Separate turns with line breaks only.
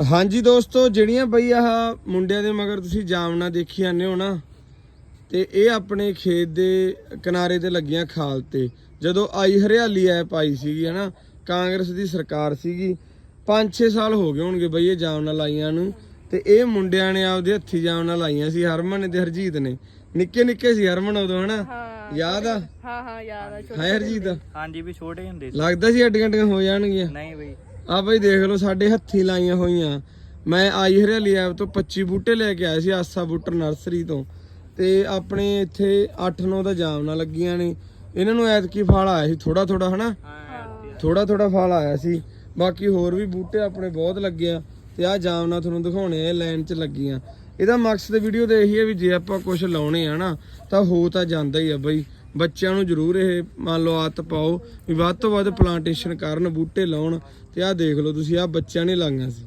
ਹਾਂਜੀ ਦੋਸਤੋ ਜਿਹੜੀਆਂ ਬਈ ਆਹ ਮੁੰਡਿਆਂ ਦੇ ਮਗਰ ਤੁਸੀਂ ਜਾਮਨਾ ਦੇਖੀ ਜਾਂਦੇ ਹੋ ਨਾ ਤੇ ਇਹ ਆਪਣੇ ਖੇਤ ਦੇ ਕਿਨਾਰੇ ਤੇ ਲੱਗੀਆਂ ਖਾਲ ਤੇ। ਜਦੋਂ ਆਈ ਹਰਿਆਲੀ ਐਪ ਆਈ ਸੀਗੀ ਹਨਾ ਕਾਂਗਰਸ ਦੀ ਸਰਕਾਰ ਸੀਗੀ 5-6 ਸਾਲ ਹੋ ਗਏ ਹੋਣਗੇ ਬਈ ਇਹ ਜਾਮਨਾ ਲਾਈਆਂ ਨੂੰ ਤੇ ਇਹ ਮੁੰਡਿਆਂ ਨੇ ਆਪਦੇ ਹੱਥੀ ਜਾਮਨਾ ਲਾਈਆਂ ਸੀ ਹਰਮਨ ਤੇ ਹਰਜੀਤ ਨੇ। ਨਿੱਕੇ ਨਿੱਕੇ ਸੀ ਹਰਮਨ ਉਦੋਂ ਹਨਾ? ਯਾਦ ਆ?
ਹਾਂ ਹਾਂ ਯਾਦ ਆ ਛੋਟੇ
ਹੈ ਹਰਜੀਤ
ਹਾਂਜੀ ਵੀ ਛੋਟੇ ਹੁੰਦੇ ਸੀ।
ਲੱਗਦਾ ਸੀ ਅੱਡੀਆਂ ਅੱਡੀਆਂ ਹੋ ਜਾਣਗੀਆਂ।
ਨਹੀਂ ਬਈ।
ਆ ਬਈ ਦੇਖ ਲਓ ਸਾਡੇ ਹੱਥੀ ਲਾਈਆਂ ਹੋਈਆਂ। ਮੈਂ ਆਈ ਹਰਿਆਲੀ ਐਪ ਤੋਂ 25 ਬੂਟੇ ਲੈ ਕੇ ਆਇਆ ਸੀ ਆਸਾ ਬੂਟਰ ਨਰਸਰੀ ਤੋਂ। ਤੇ ਆਪਣੇ ਇੱਥੇ 8-9 ਦਾ ਜਾਮਨਾ ਲੱਗੀਆਂ ਨੇ। ਇਹਨਾਂ ਨੂੰ ਐਤਕੀ ਫਲ ਆਇਆ ਸੀ ਥੋੜਾ ਥੋੜਾ ਹਨਾ? ਥੋੜਾ ਥੋੜਾ ਫਲ ਆਇਆ ਸੀ। ਬਾਕੀ ਹੋਰ ਵੀ ਬੂਟੇ ਆਪਣੇ ਬਹੁਤ ਲੱਗੇ ਆ ਤੇ ਆ ਜਾਮਨਾ ਤੁਹਾਨੂੰ ਦਿਖਾਉਣੇ ਆ ਲਾਈਨ 'ਚ ਲੱਗੀਆਂ। ਇਹਦਾ ਮਕਸਦ ਵੀਡੀਓ ਦੇ ਇਹੀ ਹੈ ਵੀ ਜੇ ਆਪਾਂ ਕੁਝ ਲਾਉਣੇ ਆ ਨਾ ਤਾਂ ਹੋ ਤਾਂ ਜਾਂਦਾ ਹੀ ਆ ਬਈ। ਬੱਚਿਆਂ ਨੂੰ ਜ਼ਰੂਰ ਇਹ ਮੰਨ ਲਓ ਆਤ ਪਾਓ ਵੀ ਵੱਧ ਤੋਂ ਵੱਧ ਪਲਾਂਟੇਸ਼ਨ ਕਰਨ ਬੂਟੇ ਲਾਉਣ ਤੇ ਆਹ ਦੇਖ ਲਓ ਤੁਸੀਂ, ਆਹ ਬੱਚਿਆਂ ਨੇ ਲਾਈਆਂ ਸੀ।